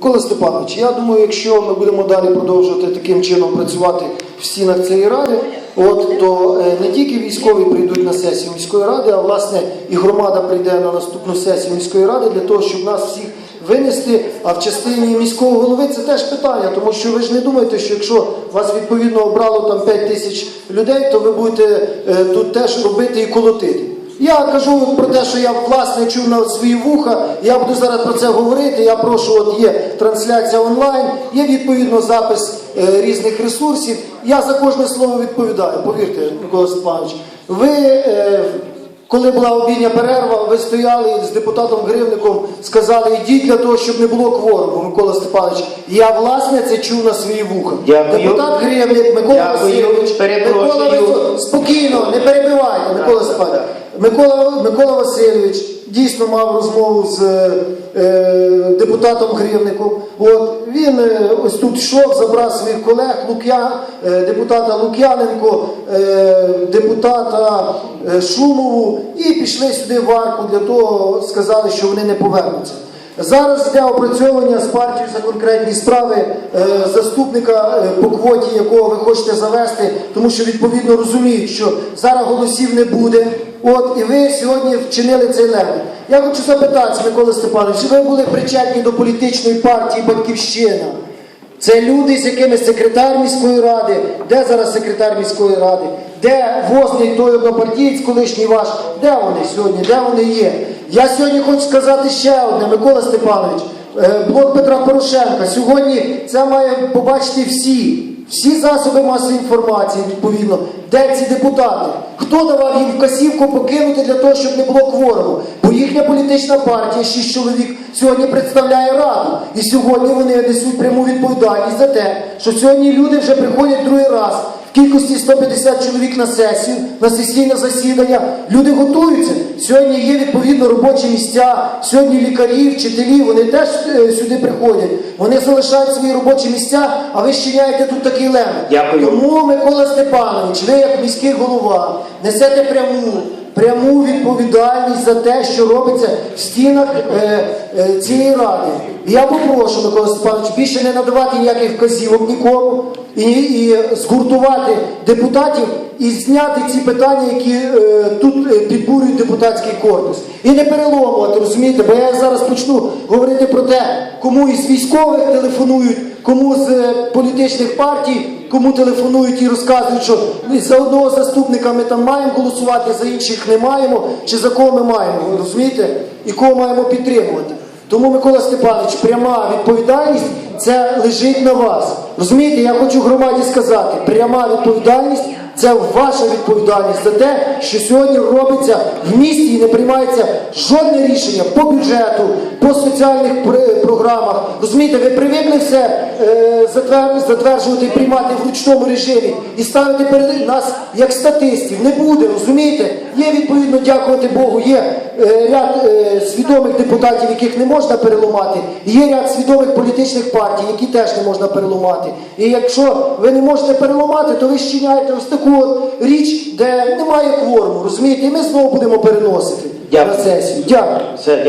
Микола Степанович, я думаю, якщо ми будемо далі продовжувати таким чином працювати в стінах цієї ради, от то е, не тільки військові прийдуть на сесію міської ради, а власне і громада прийде на наступну сесію міської ради для того, щоб нас всіх винести. А в частині міського голови це теж питання, тому що ви ж не думаєте, що якщо вас відповідно обрало там 5 тисяч людей, то ви будете е, тут теж робити і колотити. Я кажу про те, що я власне чув на свої вуха. Я буду зараз про це говорити. Я прошу, от є трансляція онлайн, є відповідно запис е, різних ресурсів. Я за кожне слово відповідаю. Повірте, Микола Степанович. Ви, е, коли була обідня перерва, ви стояли з депутатом Гривником, сказали, йдіть для того, щоб не було кворуму, Микола Степанович. Я власне це чув на свої вуха. Дякую. Депутат Гривник, Микола. Васильович, Микола Васильович, спокійно, не перебивайте, Микола Степанович. Микола, Микола Васильович дійсно мав розмову з е, депутатом Гривником. От він е, ось тут йшов, забрав своїх колег Лук'я, е, депутата Лук'яненко, е, депутата е, Шумову і пішли сюди в арку для того, сказали, що вони не повернуться. Зараз йде опрацьовування з партією за конкретні справи е, заступника е, по квоті, якого ви хочете завести, тому що відповідно розуміють, що зараз голосів не буде. От і ви сьогодні вчинили цей легень. Я хочу запитати, Микола Степанович, чи ви були причетні до політичної партії Батьківщина? Це люди, з якими секретар міської ради, де зараз секретар міської ради, де возний той однопартієць, колишній ваш, де вони сьогодні, де вони є? Я сьогодні хочу сказати ще одне, Микола Степанович, е, блок Петра Порошенка. Сьогодні це має побачити всі, всі засоби масової інформації, відповідно, де ці депутати. Хто давав їм вказівку покинути для того, щоб не було кворуму? Бо їхня політична партія, шість чоловік, сьогодні представляє раду. І сьогодні вони несуть пряму відповідальність за те, що сьогодні люди вже приходять другий раз кількості 150 чоловік на сесію, на сесійне засідання. Люди готуються. Сьогодні є відповідно робочі місця. Сьогодні лікарі, вчителі, вони теж е, сюди приходять. Вони залишають свої робочі місця, а ви щиняєте тут такий. Дякую. Тому, Микола Степанович, ви як міський голова несете пряму. Пряму відповідальність за те, що робиться в стінах е, цієї ради. Я попрошу Микола Степанович більше не надавати ніяких вказівок нікому і, і згуртувати депутатів і зняти ці питання, які е, тут е, підбурюють депутатський корпус. І не переломувати, розумієте? Бо я зараз почну говорити про те, кому із військових телефонують, кому з е, політичних партій, кому телефонують і розказують, що за одного заступника ми там маємо голосувати, за інших не маємо, чи за кого ми маємо, розумієте? І кого маємо підтримувати. Тому, Микола Степанович, пряма відповідальність це лежить на вас. Розумієте, я хочу громаді сказати, пряма відповідальність це ваша відповідальність за те, що сьогодні робиться в місті і не приймається жодне рішення по бюджету, по соціальних програмах. Розумієте, ви привикли все е, затверджувати і приймати в ручному режимі і ставити перед нас як статистів. Не буде, розумієте? Є відповідно, дякувати Богу, є е, ряд е, свідомих депутатів, яких не можна переламати. і Є ряд свідомих політичних партій, які теж не можна переламати. І якщо ви не можете переламати, то ви щиняєте ось таку от річ, де немає кворуму, розумієте? І ми знову будемо переносити Дякую. на сесію. Дякую. Все, дякую.